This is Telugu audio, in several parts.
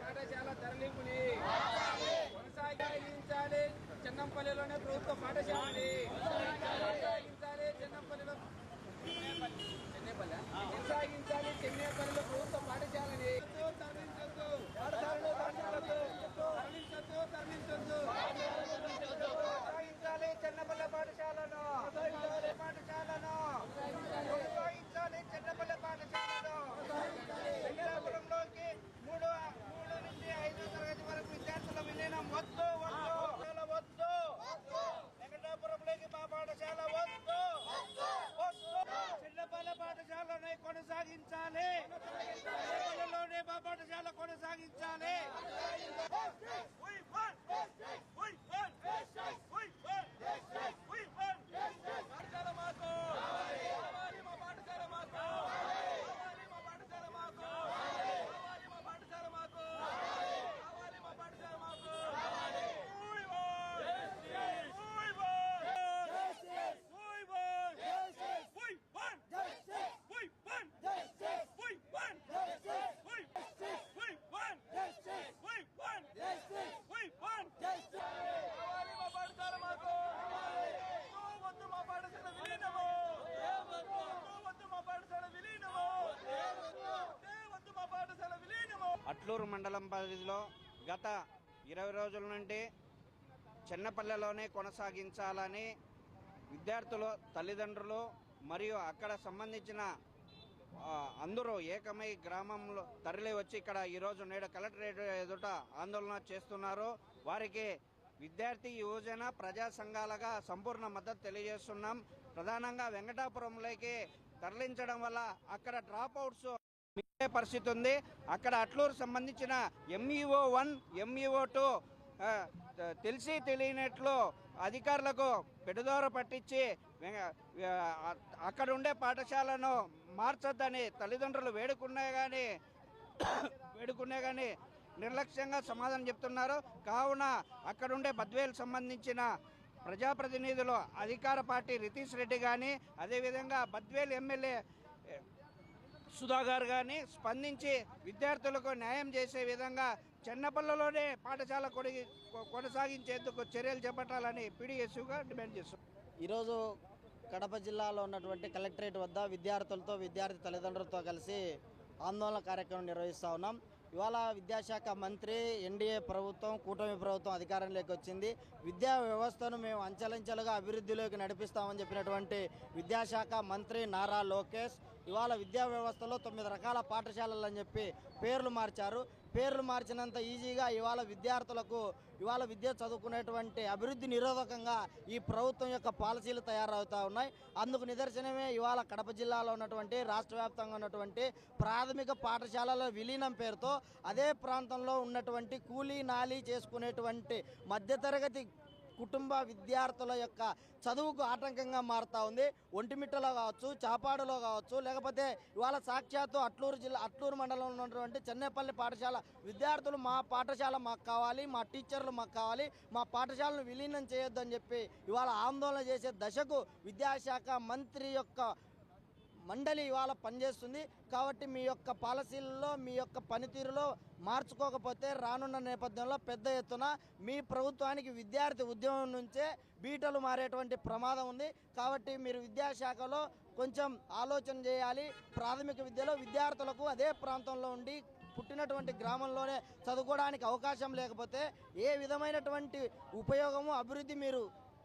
పాఠశాల తరలింపుని కొనసాగించాలి. చెన్నంపల్లిలోనే ప్రభుత్వ పాఠశాలని కొనసాగించాలి. చెన్నంపల్లిలో చెన్నపల్లి కొనసాగించాలి. పాఠశాల కొనసాగించాలి. విలీనము మండలం పరిధిలో గత ఇరవై రోజుల నుండి చిన్నపల్లెలోనే కొనసాగించాలని విద్యార్థులు తల్లిదండ్రులు మరియు అక్కడ సంబంధించిన అందరూ ఏకమై గ్రామంలో తరలి వచ్చి ఇక్కడ ఈరోజు నేడు కలెక్టరేట్ ఎదుట ఆందోళన చేస్తున్నారు. వారికి విద్యార్థి యువజన ప్రజా సంఘాలుగా సంపూర్ణ మద్దతు తెలియజేస్తున్నాం. ప్రధానంగా వెంకటాపురంలోకి తరలించడం వల్ల అక్కడ డ్రాప్ అవుట్స్ పరిస్థితి ఉంది. అక్కడ అట్లూరు సంబంధించిన ఎంఈఓ వన్ ఎంఈఓ టూ తెలిసి తెలియనట్లు అధికారులకు పెడుదోర పట్టించి అక్కడ ఉండే పాఠశాలను మార్చొద్దని తల్లిదండ్రులు వేడుకున్నా కానీ వేడుకునే కానీ నిర్లక్ష్యంగా సమాధానం చెప్తున్నారు. కావున అక్కడుండే బద్వేలు సంబంధించిన ప్రజాప్రతినిధులు అధికార పార్టీ రితీష్ రెడ్డి కానీ అదేవిధంగా బద్వేలు ఎమ్మెల్యే సుధాకర్ గారిని స్పందించి విద్యార్థులకు న్యాయం చేసే విధంగా చెన్నపల్లిలోనే పాఠశాల కొడి కొనసాగించేందుకు చర్యలు చేపట్టాలని పీడిఎస్యుగా డిమాండ్ చేస్తున్నారు. ఈరోజు కడప జిల్లాలో ఉన్నటువంటి కలెక్టరేట్ వద్ద విద్యార్థులతో విద్యార్థి తల్లిదండ్రులతో కలిసి ఆందోళన కార్యక్రమం నిర్వహిస్తూ ఉన్నాం. ఇవాళ విద్యాశాఖ మంత్రి ఎన్డీఏ ప్రభుత్వం కూటమి ప్రభుత్వం అధికారంలోకి వచ్చింది. విద్యా వ్యవస్థను మేము అంచెలంచెలుగా అభివృద్ధిలోకి నడిపిస్తామని చెప్పినటువంటి విద్యాశాఖ మంత్రి నారా లోకేష్ ఇవాళ విద్యా వ్యవస్థలో తొమ్మిది రకాల పాఠశాలలు అని చెప్పి పేర్లు మార్చారు. పేర్లు మార్చినంత ఈజీగా ఇవాళ విద్యార్థులకు ఇవాళ విద్య చదువుకునేటువంటి అభివృద్ధి నిరోధకంగా ఈ ప్రభుత్వం యొక్క పాలసీలు తయారవుతూ ఉన్నాయి. అందుకు నిదర్శనమే ఇవాళ కడప జిల్లాలో ఉన్నటువంటి రాష్ట్ర వ్యాప్తంగా ఉన్నటువంటి ప్రాథమిక పాఠశాలల విలీనం పేరుతో అదే ప్రాంతంలో ఉన్నటువంటి కూలీ నాలీ చేసుకునేటువంటి మధ్యతరగతి కుటుంబ విద్యార్థుల యొక్క చదువుకు ఆటంకంగా మారుతూ ఉంది. ఒంటిమిట్టలో కావచ్చు చాపాడులో కావచ్చు లేకపోతే ఇవాళ సాక్షాత్తు అట్లూరు జిల్లా అట్లూరు మండలంలో ఉన్నటువంటి చెన్నైపల్లి పాఠశాల విద్యార్థులు మా పాఠశాల మాకు కావాలి మా టీచర్లు మాకు కావాలి మా పాఠశాలను విలీనం చేయొద్దని చెప్పి ఇవాళ ఆందోళన చేసే దశకు విద్యాశాఖ మంత్రి యొక్క మండలి ఇవాళ పనిచేస్తుంది. కాబట్టి మీ యొక్క పాలసీలలో మీ యొక్క పనితీరులో మార్చుకోకపోతే రానున్న నేపథ్యంలో పెద్ద ఎత్తున మీ ప్రభుత్వానికి విద్యార్థి ఉద్యమం నుంచే బీటలు మారేటువంటి ప్రమాదం ఉంది. కాబట్టి మీరు విద్యాశాఖలో కొంచెం ఆలోచన చేయాలి. ప్రాథమిక విద్యలో విద్యార్థులకు అదే ప్రాంతంలో ఉండి పుట్టినటువంటి గ్రామంలోనే చదువుకోవడానికి అవకాశం లేకపోతే ఏ విధమైనటువంటి ఉపయోగము అభివృద్ధి మీరు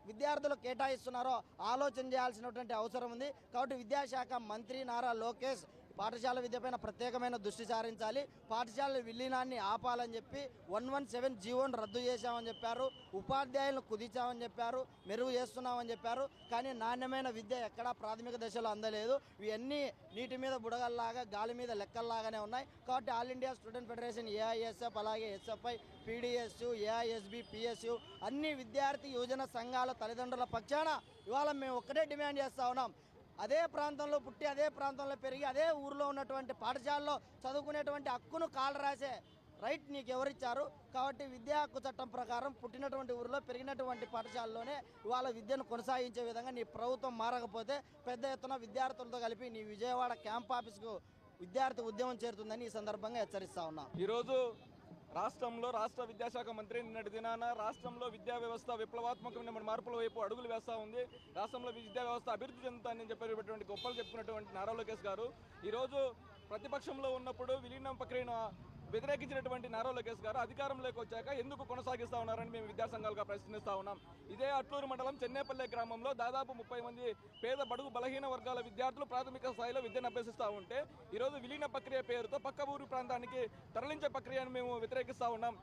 విద్యార్థులకు కేటాయిస్తున్నారో ఆలోచన చేయాల్సినటువంటి అవసరం ఉంది. కాబట్టి విద్యాశాఖ మంత్రి నారా లోకేష్ పాఠశాల విద్యపైన ప్రత్యేకమైన దృష్టి సారించాలి. పాఠశాల విలీనాన్ని ఆపాలని చెప్పి వన్ వన్ సెవెన్ జీవోను రద్దు చేశామని చెప్పారు. ఉపాధ్యాయులను కుదించామని చెప్పారు. మెరుగు చేస్తున్నామని చెప్పారు. కానీ నాణ్యమైన విద్య ఎక్కడా ప్రాథమిక దశలో అందలేదు. ఇవన్నీ నీటి మీద బుడగల్లాగా గాలి మీద లెక్కల్లాగానే ఉన్నాయి. కాబట్టి all India student federation AISF అలాగే ఎస్ఎఫ్ఐ పీడిఎస్యు ఏఐఎస్బి పిఎస్యు అన్ని విద్యార్థి యువజన సంఘాల తల్లిదండ్రుల పక్షాన ఇవాళ మేము ఒక్కటే డిమాండ్ చేస్తా ఉన్నాం. అదే ప్రాంతంలో పుట్టి అదే ప్రాంతంలో పెరిగి అదే ఊరిలో ఉన్నటువంటి పాఠశాలలో చదువుకునేటువంటి హక్కును కాలు రాసే రైట్ నీకు ఎవరిచ్చారు కాబట్టి విద్యా హక్కు చట్టం ప్రకారం పుట్టినటువంటి ఊరిలో పెరిగినటువంటి పాఠశాలలోనే ఇవాళ విద్యను కొనసాగించే విధంగా నీ ప్రభుత్వం మారకపోతే పెద్ద ఎత్తున విద్యార్థులతో కలిపి నీ విజయవాడ క్యాంప్ ఆఫీస్కు విద్యార్థి ఉద్యమం చేరుతుందని ఈ సందర్భంగా హెచ్చరిస్తా ఉన్నా. ఈరోజు రాష్ట్రంలో రాష్ట్ర విద్యాశాఖ మంత్రి నిన్నటి దినాన రాష్ట్రంలో విద్యా వ్యవస్థ విప్లవాత్మకమైన మార్పుల వైపు అడుగులు వేస్తూ ఉంది. రాష్ట్రంలో విద్యా వ్యవస్థ అభివృద్ధి చెందుతానని చెప్పేటువంటి గొప్పలు చెప్పుకున్నటువంటి నారా లోకేష్ గారు. ఈరోజు ప్రతిపక్షంలో ఉన్నప్పుడు విలీనం ప్రక్రియను వ్యతిరేకించినటువంటి నారా లోకేష్ గారు అధికారంలోకి వచ్చాక ఎందుకు కొనసాగిస్తా ఉన్నారని మేము విద్యాసంఘాలుగా ప్రశ్నిస్తా ఉన్నాం. ఇదే అట్లూరు మండలం చెన్నేపల్లె గ్రామంలో దాదాపు ముప్పై మంది పేద బడుగు బలహీన వర్గాల విద్యార్థులు ప్రాథమిక స్థాయిలో విద్యను అభ్యసిస్తూ ఉంటే ఈరోజు విలీన ప్రక్రియ పేరుతో పక్క ఊరు ప్రాంతానికి తరలించే ప్రక్రియను మేము వ్యతిరేకిస్తా ఉన్నాం.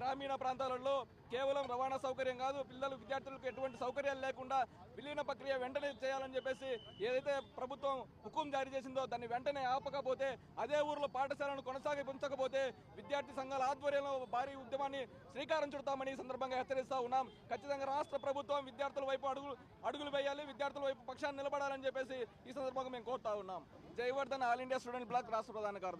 గ్రామీణ ప్రాంతాలలో కేవలం రవాణా సౌకర్యం కాదు పిల్లలు విద్యార్థులకు ఎటువంటి సౌకర్యాలు లేకుండా విలీన ప్రక్రియ వెంటనే చేయాలని చెప్పేసి ఏదైతే ప్రభుత్వం హుకుం జారీ చేసిందో దాన్ని వెంటనే ఆపకపోతే అదే ఊర్లో పాఠశాలను కొనసాగించకపోతే విద్యార్థి సంఘాల ఆధ్వర్యంలో భారీ ఉద్యమాన్ని శ్రీకారం చుడతామని ఈ సందర్భంగా హెచ్చరిస్తా ఉన్నాం. ఖచ్చితంగా రాష్ట్ర ప్రభుత్వం విద్యార్థుల వైపు అడుగులు అడుగులు వేయాలి విద్యార్థుల వైపు పక్షాన్ని నిలబడాలని చెప్పేసి ఈ సందర్భంగా మేము కోరుతా ఉన్నాం. Jayavardhan all India student block రాష్ట్ర ప్రధాన కార్యదర్శి.